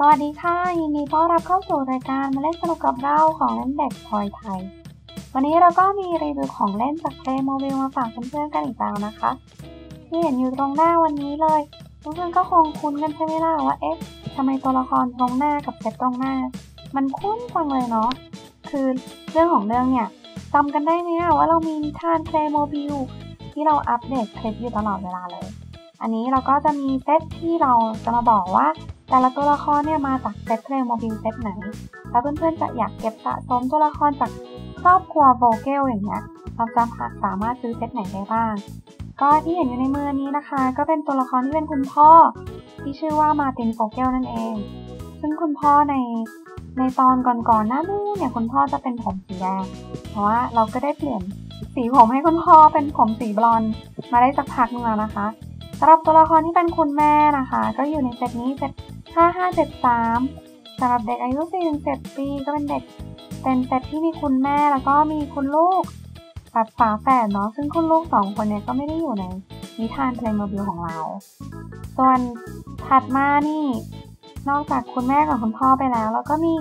สวัสดีค่ะ ยินดีต้อนรับเข้าสู่รายการมาเล่นสนุกกับเราของเล่นเด็กพลอยไทย วันนี้เราก็มีรีวิวของเล่นจากเพลย์โมบิลมาฝากเพื่อนๆกันอีกแล้วนะคะ ที่เห็นอยู่ตรงหน้าวันนี้เลยเพื่อนๆก็คงคุ้นกันใช่ไหมล่ะว่าเอ๊ะทำไมตัวละครตรงหน้ากับเซตตรงหน้า มันคุ้นจังเลยเนาะคือเรื่องของเรื่องเนี่ยจำกันได้ไหมว่าเรามีนิทานเพลย์โมบิลที่เราอัปเดตคลิปอยู่ตลอดเวลาเลย อันนี้เราก็จะมีเซตที่เราจะมาบอกว่า แต่ละตัวละครเนี่ยมาจากเซตเพลงโมบิลเซตไหน แล้วเพื่อนๆจะอยากเก็บสะสมตัวละครจากครอบครัวโวเกลอย่างเงี้ยเราจะสามารถซื้อเซตไหนได้บ้าง ก็ที่เห็นอยู่ในมือนี้นะคะ ก็เป็นตัวละครที่เป็นคุณพ่อ ที่ชื่อว่ามาตินโฟเกลนั่นเอง ซึ่งคุณพ่อในในตอนก่อนๆหน้านู้นเนี่ยคุณพ่อจะเป็นผมสีแดงเพราะว่าเราก็ได้เปลี่ยนสีผมให้คุณพ่อเป็นผมสีบลอนด์มาได้สักพักนึงแล้วนะคะสำหรับตัวละครที่เป็นคุณแม่นะคะ ก็อยู่ในเซตนี้เซต 5573สำหรับเด็กอายุ 4-7 ปีก็เป็นเด็กเป็นเซตที่มีคุณแม่แล้วก็มีคุณลูกแบบฝาแฝดเนาะซึ่งคุณลูกสองคนเนี่ยก็ไม่ได้อยู่ในนิทานเพลงโมบิลของเรา ส่วนถัดมานี่ นอกจากคุณแม่กับคุณพ่อไปแล้ว แล้วก็มี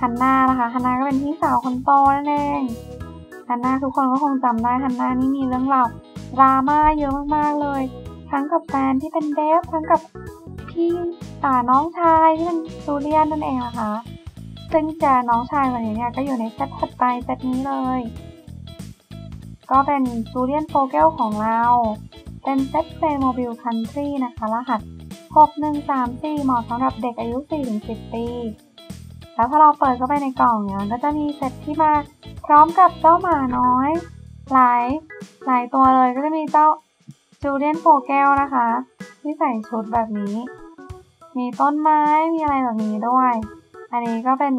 ฮันนานะคะฮันนาก็เป็นพี่สาวคนโตนั่นเองฮันนาทุกคนก็คงจำได้ฮันนานี่มีเรื่องราวดราม่าเยอะมากๆเลย ทั้งกับแฟนที่เป็นเดฟทั้งกับพี่ น้องชายที่เป็นซูเลียนนั่นเองนะคะ ซึ่งจะน้องชายวันนี้เนี่ยก็อยู่ในเซตถัดไปเซตนี้เลย ก็เป็นซูเลียนโฟเกลของเรา เป็นเซตเพลย์โมบิลคันทรีนะคะ รหัส 6134เหมาะสำหรับเด็กอายุ 4-10 ปี แล้วถ้าเราเปิดเข้าไปในกล่องเนี่ยก็จะมีเซตที่มาพร้อมกับเจ้าหมาน้อย หลายหลายตัวเลยก็จะมีเจ้าจูเลียนโฟเกลนะคะ ที่ใส่ชุดแบบนี้ มีต้นไม้ มีอะไรแบบนี้ด้วย อันนี้ก็เป็น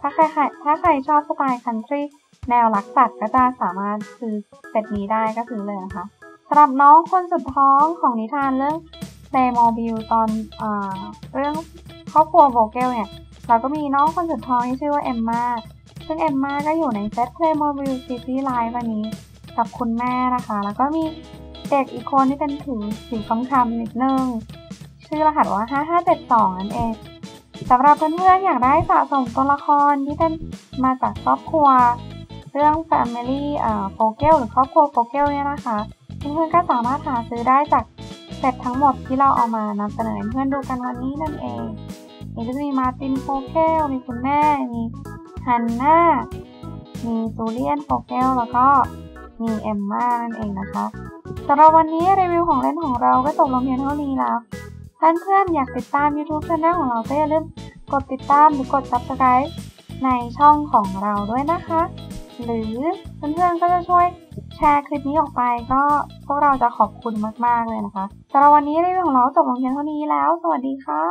ถ้าใครถ้าใครชอบสไตล์คันทรีแนวรักสัตว์ก็จะสามารถซื้อเซตนี้ได้ก็ซื้อเลยนะคะสำหรับน้องคนสุดท้องของนิทานเรื่องเ a โมบิลตอนเอเรื่องครอบครัวโวเกลเนี่ย เราก็มีน้องคนสุดท้องที่ชื่อว่าเอมมาซึ่งเอมมาก็อยู่ในเซต Playmobil City Live วันนี้กับคุณแม่นะคะ แล้วก็มีเด็กอีกคนที่เป็นผิวสีคล้ำนิดนึง ชื่อรหัสว่า 5572 นั่นเองสำหรับเพื่อนๆอยากได้สะสมตัวละครที่เป็นมาจากครอบครัว เรื่อง Family เอ่อโฟเกลหรือครอบครัวโฟเกลเนี่ยนะคะเพื่อนๆก็สามารถหาซื้อได้จากเซตทั้งหมดที่เราเอามานำเสนอให้เพื่อนดูกันวันนี้นั่นเองมีก็จะมีมาตินโฟเกลมีคุณแม่มีฮันน่ามีจูเลียนโฟเกลแล้วก็มีเอมมานั่นเองนะคะสำหรับวันนี้รีวิวของเล่นของเราก็จบลงเพียงเท่านี้แล้ว เพื่อนๆอยากติดตาม YouTube Channel ของเราก็อย่าลืมกดติดตามหรือกด Subscribe ในช่องของเราด้วยนะคะ หรือเพื่อนๆก็จะช่วยแชร์คลิปนี้ออกไปก็พวกเราจะขอบคุณมากๆเลยนะคะสำหรับวันนี้รีวิวของเราจบลงเพียงเท่านี้แล้ว สวัสดีค่ะ